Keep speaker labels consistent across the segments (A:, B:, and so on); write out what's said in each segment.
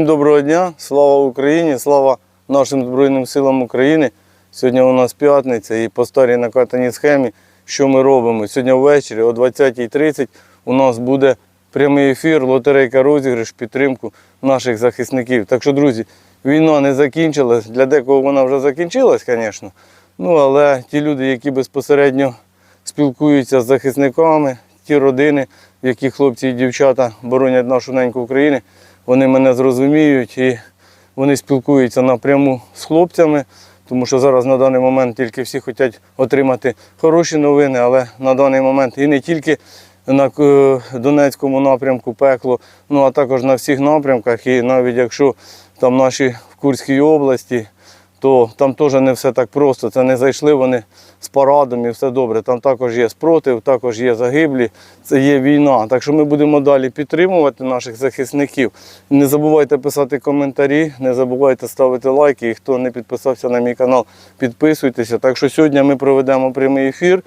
A: Доброго дня, слава Україні, слава нашим Збройним силам України. Сьогодні у нас п'ятниця і по старій накатаній схемі, що ми робимо? Сьогодні ввечері о 20.30 у нас буде прямий ефір, лотерейка розіграш, підтримку наших захисників. Так що, друзі, війна не закінчилась. Для декого вона вже закінчилась, звісно. Ну, але ті люди, які безпосередньо спілкуються з захисниками, ті родини, в яких хлопці і дівчата боронять нашу неньку Україну, вони мене зрозуміють і вони спілкуються напряму з хлопцями, тому що зараз на даний момент тільки всі хочуть отримати хороші новини, але на даний момент і не тільки на е, Донецькому напрямку пекло, ну а також на всіх напрямках. І навіть якщо там наші в Курській області, то там теж не все так просто. Це не зайшли вони з парадом і все добре. Там також є спротив, також є загиблі, це є війна. Так що ми будемо далі підтримувати наших захисників. Не забувайте писати коментарі, не забувайте ставити лайки. І хто не підписався на мій канал, підписуйтеся. Так що сьогодні ми проведемо прямий ефір.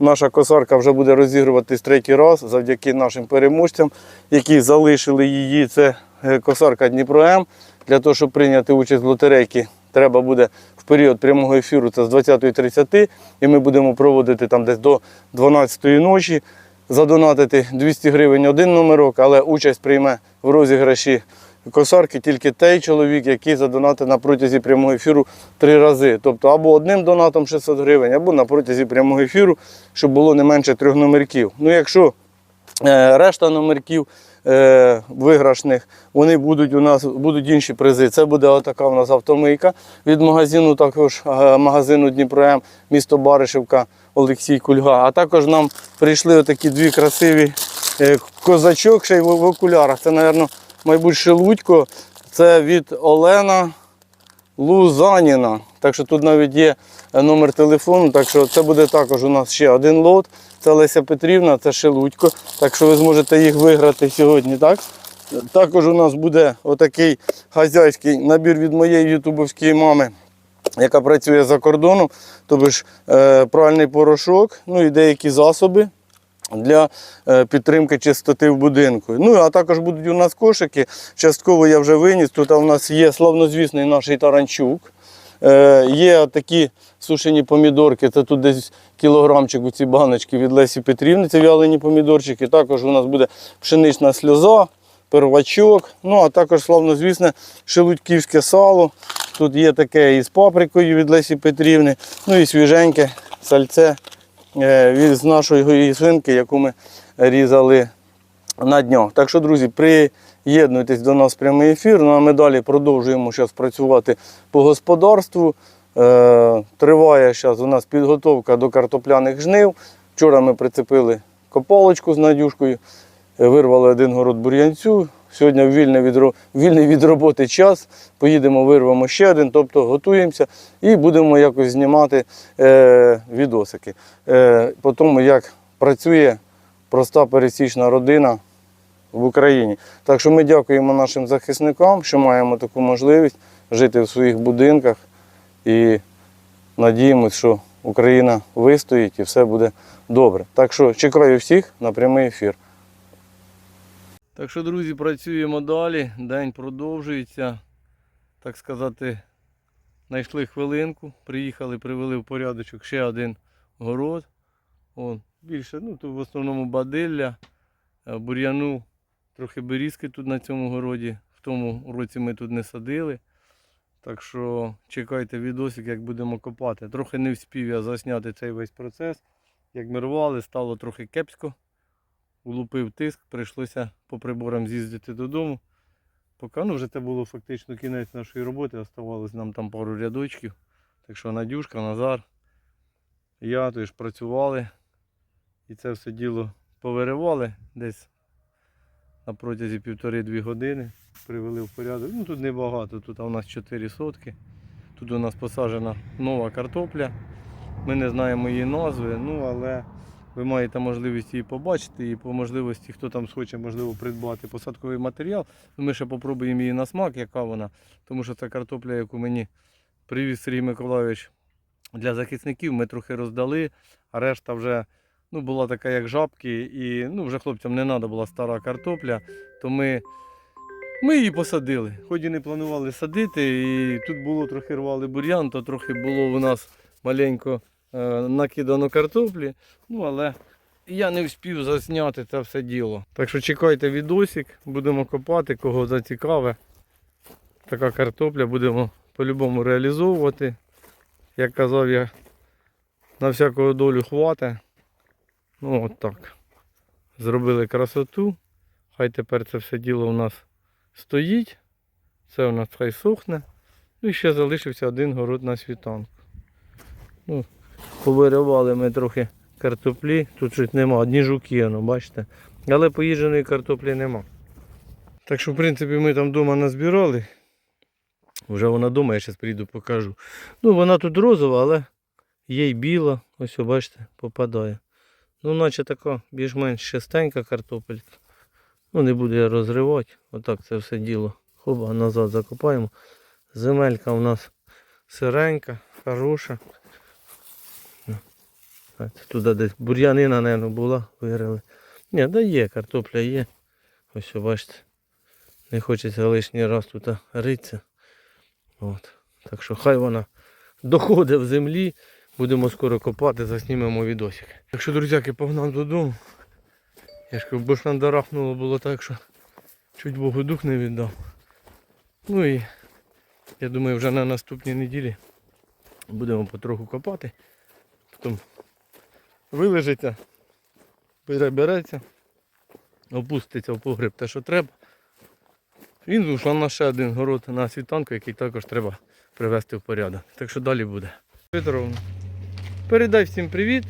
A: Наша косарка вже буде розігруватись третій раз завдяки нашим переможцям, які залишили її. Це е, косарка Дніпро М. Для того, щоб прийняти участь в лотерейці, треба буде в період прямого ефіру, це з 20.30, і ми будемо проводити там десь до 12-ї ночі. Задонатити 200 гривень один номерок, але участь прийме в розіграші косарки тільки той чоловік, який задонатить на протязі прямого ефіру три рази. Тобто або одним донатом 600 гривень, або на протязі прямого ефіру, щоб було не менше трьох номерків. Ну, якщо е, решта номерків виграшних, вони будуть у нас будуть інші призи. Це буде отака у нас автомийка від магазину, також е, магазину Дніпром, місто Баришівка, Олексій Кульга. А також нам прийшли отакі дві красиві е, козачок ще й в, окулярах. Це, мабуть, мабуть, шелудько. Це від Олена Лузаніна. Так що тут навіть є е, номер телефону. Так що це буде також у нас ще один лот. Це Леся Петрівна, це Шелудько. Так що ви зможете їх виграти сьогодні. Так? Також у нас буде отакий хазяйський набір від моєї ютубовської мами, яка працює за кордоном. Тобто ж е, пральний порошок, ну і деякі засоби для е, підтримки чистоти в будинку. Ну, а також будуть у нас кошики. Частково я вже виніс. Тут у нас є славнозвісний наш таранчук. Е, є такі сушені помідорки, це тут десь кілограмчик у ці баночки від Лесі Петрівни, це вялені помідорчики. Також у нас буде пшенична сльоза, первачок, ну а також славнозвісне шелудьківське сало. Тут є таке і з паприкою від Лесі Петрівни, ну і свіженьке сальце з нашої свинки, яку ми різали на днях. Так що, друзі, приєднуйтесь до нас в прямий ефір. Ну а ми далі продовжуємо зараз працювати по господарству. Е, триває зараз у нас підготовка до картопляних жнив. Вчора ми прицепили копалочку з Надюшкою, е, вирвали один город бур'янцю. Сьогодні вільний від, вільний від роботи час. Поїдемо, вирвемо ще один, тобто готуємося і будемо якось знімати е, відосики. Е, по тому, як працює проста пересічна родина в Україні. Так що ми дякуємо нашим захисникам, що маємо таку можливість жити в своїх будинках і надіємося, що Україна вистоїть і все буде добре. Так що чекаю всіх на прямий ефір. Так що, друзі, працюємо далі. День продовжується. Так сказати, знайшли хвилинку, приїхали, привели в порядочок ще один город. О, більше, ну тут в основному бадилля, е, бур'яну, трохи берізки тут на цьому городі. В тому році ми тут не садили. Так що чекайте відосик, як будемо копати. Трохи не вспів я засняти цей весь процес. Як ми рвали, стало трохи кепсько. Улупив тиск, прийшлося по приборам з'їздити додому. Поки ну, вже це було фактично кінець нашої роботи, оставалось нам там пару рядочків. Так що Надюшка, Назар, я теж працювали і це все діло повиривали десь на протязі півтори-дві години. Привели в порядок. Ну тут небагато, тут у нас 4 сотки. Тут у нас посаджена нова картопля. Ми не знаємо її назви, ну але ви маєте можливість її побачити і по можливості, хто там схоче, можливо, придбати посадковий матеріал. Ми ще попробуємо її на смак, яка вона. Тому що це картопля, яку мені привіз Сергій Миколайович для захисників. Ми трохи роздали, а решта вже ну, була така, як жабки, і ну, вже хлопцям не треба була стара картопля, то ми Ми її посадили. Хоч і не планували садити, і тут було трохи рвали бур'ян, то трохи було у нас маленько накидано картоплі. Ну, але я не встиг засняти це все діло. Так що чекайте відосик, будемо копати, кого зацікаве. Така картопля будемо по-любому реалізовувати. Як казав я, на всякого долю хватить. Ну от так. Зробили красоту. Хай тепер це все діло у нас стоїть. Це у нас хай сохне. Ну і ще залишився один город на світанку. Ну, повиривали ми трохи картоплі. Тут щось нема, одні жуки, ну, бачите. Але поїждженої картоплі нема. Так що, в принципі, ми там вдома назбирали. Вже вона вдома, я зараз прийду покажу. Ну, вона тут розова, але є й біла. Ось, бачите, попадає. Ну, наче така більш-менш чистенька картопелька. Ну, не буду я розривати. Отак це все діло. Хоба, назад закопаємо. Земелька у нас сиренька, хороша. Так, Туди десь бур'янина, мабуть, була, вирили. Ні, да є, картопля є. Ось, бачите. Не хочеться лишній раз тут ритися. От. Так що хай вона доходить в землі. Будемо скоро копати, заснімемо відосик. Так що, друзяки, погнав додому. Я ж кажу, бо ж дарахнуло було так, що чуть Богу дух не віддав. Ну і я думаю, вже на наступній неділі будемо потроху копати. Потім вилежиться, перебереться, опуститься в погреб те, що треба. Він вийшов на ще один город на світанку, який також треба привести в порядок. Так що далі буде. Петровна, передай всім привіт.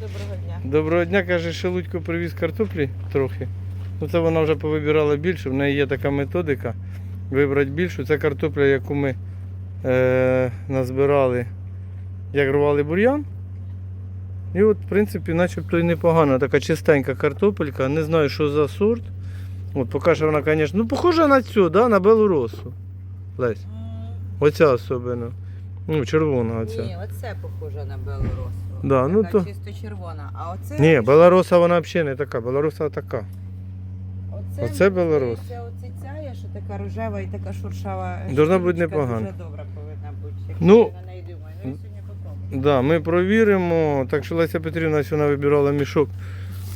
B: Доброго дня.
A: Доброго дня, каже, Шелудько привіз картоплі трохи. Ну це вона вже повибирала більше, в неї є така методика вибрати більшу. Це картопля, яку ми е, назбирали, як рвали бур'ян. І от, в принципі, начебто і непогана. Така чистенька картопелька. Не знаю, що за сорт. От покаже вона, звісно, ну похожа на цю, да? на белоросу. Лесь. Оця особливо. Ну, червона оця.
B: Ні, оце похоже на белоросу.
A: Да, ну то-
B: чисто червона. А оце
A: Ні, белороса вона взагалі не така, белороса така.
B: оце,
A: оце белорос.
B: Це оце ця, що така рожева і така шуршава.
A: Должна бути непогана.
B: Дуже добра повинна бути. Якщо
A: Ну,
B: я
A: Да, ми провіримо. Так що Леся Петрівна сьогодні вибирала мішок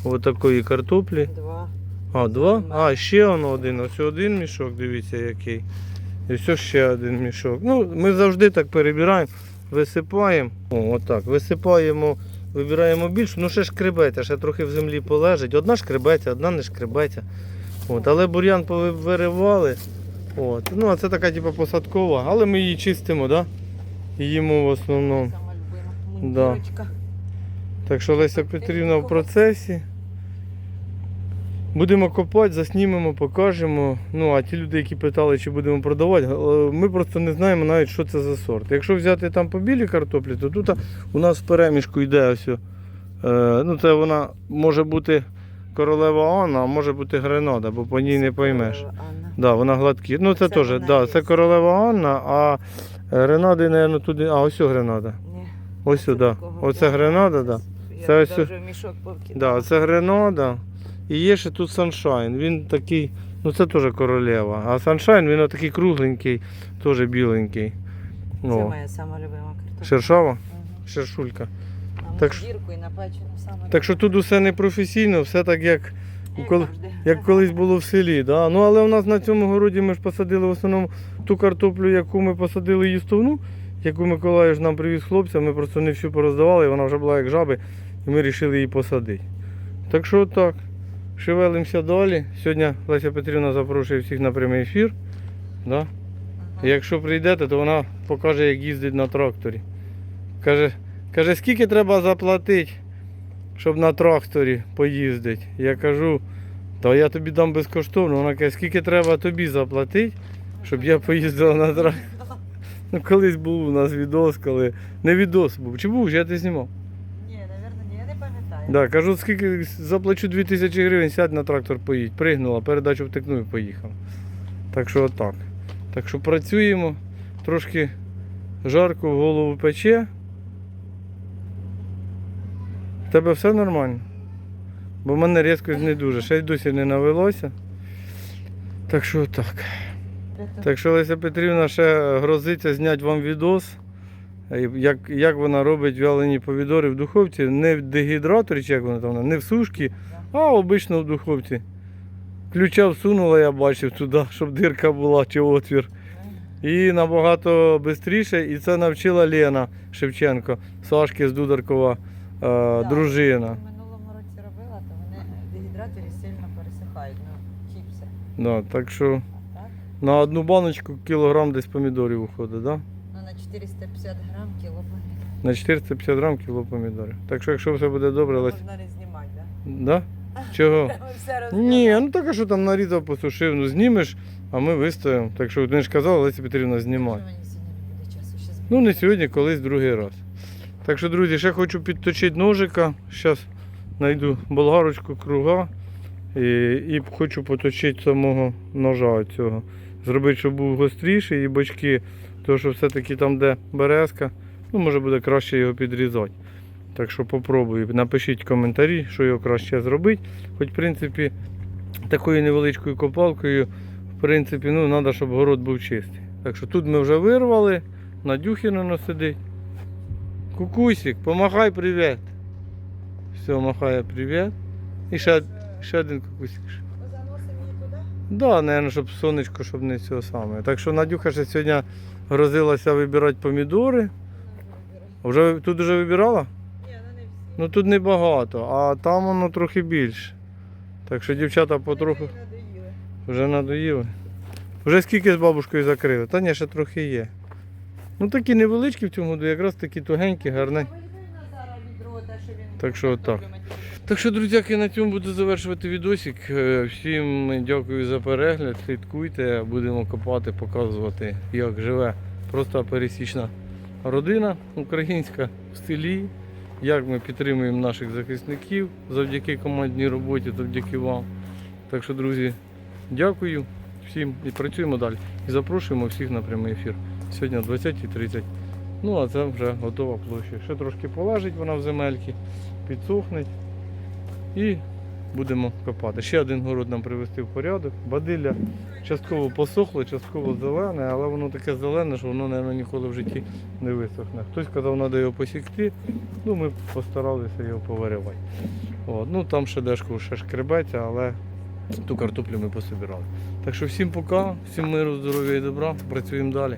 A: отакої картоплі.
B: Два.
A: А, два? А, ще воно один. Ось один мішок, дивіться який. І все ще один мішок. Ну, ми завжди так перебираємо, висипаємо. О, отак. Висипаємо, вибираємо більше. Ну ще шкребеться, ще трохи в землі полежить. Одна шкребеться, одна не шкребеться. От, але бур'ян повиривали. От. Ну, а це така типу, посадкова, але ми її чистимо, да? Їмо в основному. Да. Так що Леся Петрівна в процесі. Будемо копати, заснімемо, покажемо. Ну, а ті люди, які питали, чи будемо продавати, е, ми просто не знаємо навіть, що це за сорт. Якщо взяти там по білій картоплі, то тут у нас в перемішку йде ось. Е, ну, це вона може бути королева Анна, а може бути Гренада, бо по ній не поймеш. Да, вона гладкі. Ну це
B: Це
A: теж, да,
B: є.
A: це королева Анна, а Гренади, мабуть, туди. А, ось Гренада. Ось сюди. Оце. Гренада, да. Це ось-
B: вже мішок повкидала.
A: Да, це Гренада. І є ще тут Sunshine. Він такий, ну це теж королева. А Sunshine він такий кругленький, теж біленький.
B: Це
A: Ну,
B: моя сама любима картопля.
A: шершава,
B: Мгм.
A: шершулька.
B: А
A: Так що-
B: дірку і напечену саме.
A: Так що тут усе не професійно, все так як, коли- як колись було в селі. Да? Ну але у нас на цьому городі ми ж посадили в основному ту картоплю, яку ми посадили їстовну, яку Миколаїв нам привіз хлопцям, ми просто не всю пороздавали, вона вже була як жаби, і ми вирішили її посадити. Так що так. Шевелимося далі. Сьогодні Леся Петрівна запрошує всіх на прямий ефір. Да?
B: Ага.
A: Якщо прийдете, то вона покаже, як їздить на тракторі. Каже, каже, скільки треба заплатити, щоб на тракторі поїздити. Я кажу, та я тобі дам безкоштовно. Вона каже, скільки треба тобі заплатити, щоб я поїздила на тракторі. Ну, колись був у нас відос, коли. Не відос був. Чи був, я ти знімав?
B: Ні, напевно, ні, я не пам'ятаю.
A: Да, кажу, скільки заплачу 2000 гривень, сядь на трактор, поїдь. Пригнула, передачу втикнув і поїхав. Так що отак. Так що працюємо, трошки жарко в голову пече. В тебе все нормально? Бо в мене різко не дуже, ще й досі не навелося. Так що так. Так що Леся Петрівна ще грозиться зняти вам відос, е, як, як вона робить вялені помідори в духовці, не в дегідраторі, чи як вона там, не в сушці, а обично в духовці. Ключа всунула, я бачив туди, щоб дирка була чи отвір. І набагато швидше, і це навчила Лена Шевченко, Сашки з Дударкова е, дружина.
B: В минулому році робила, то вони в дегідраторі сильно пересихають, ну, чіпси.
A: Да, так що? На одну баночку кілограм десь помідорів виходить, да?
B: Ну, на 450 грам кіло помідорів.
A: На 450 грам кіло помідорів. Так що якщо все буде добре, Лесь.
B: Можна не знімати, так?
A: Да? Чого? Ні, ну так а що там нарізав, посушив, ну знімеш, а ми вистоїмо. Так що ти ж казала, Леся Петрівна,
B: щас
A: Ну не сьогодні, колись другий раз. Так що, друзі, ще хочу підточити ножика. Зараз знайду болгарочку круга і, і хочу поточити самого ножа цього. Зробити, щоб був гостріший і бочки, тому що все-таки там, де березка, ну може буде краще його підрізати. Так що попробую. Напишіть коментарі, що його краще зробити. Хоч, в принципі, такою невеличкою копалкою, в принципі, ну, треба, щоб город був чистий. Так що тут ми вже вирвали. Надюхіна на сидить. Кукусик, помахай привіт. Все, махає привіт. І ще, ще один кукусик. Да, наверное, щоб сонечко, щоб не цього саме. Так що Надюха ще сьогодні грозилася вибирати помідори. Вже тут вже вибирала?
B: Ні, не всі.
A: Ну тут небагато, а там воно трохи більше. Так що дівчата потроху вже надоїли. Вже скільки з бабушкою закрили? Та ні, ще трохи є. Ну такі невеличкі в цьому году, якраз такі тугенькі,
B: він
A: Так що отак. Так що, друзяки, на цьому буду завершувати відосик. Е, Всім дякую за перегляд. Слідкуйте, будемо копати, показувати, як живе просто пересічна родина українська в селі, як ми підтримуємо наших захисників завдяки командній роботі, завдяки вам. Так що, друзі, дякую всім і працюємо далі. І запрошуємо всіх на прямий ефір. Сьогодні о 20.30. Ну, а це вже готова площа. Ще трошки полежить вона в земельки, підсохне. І будемо копати. Ще один город нам привести в порядок. Бадилля частково посохло, частково зелене, але воно таке зелене, що воно, мабуть, ніколи в житті не висохне. Хтось казав, треба його посікти, ну ми постаралися його повиривати. От. Ну там ще дешко ще шкребеться, але ту картоплю ми пособирали. Так що всім пока, всім миру, здоров'я і добра, працюємо далі.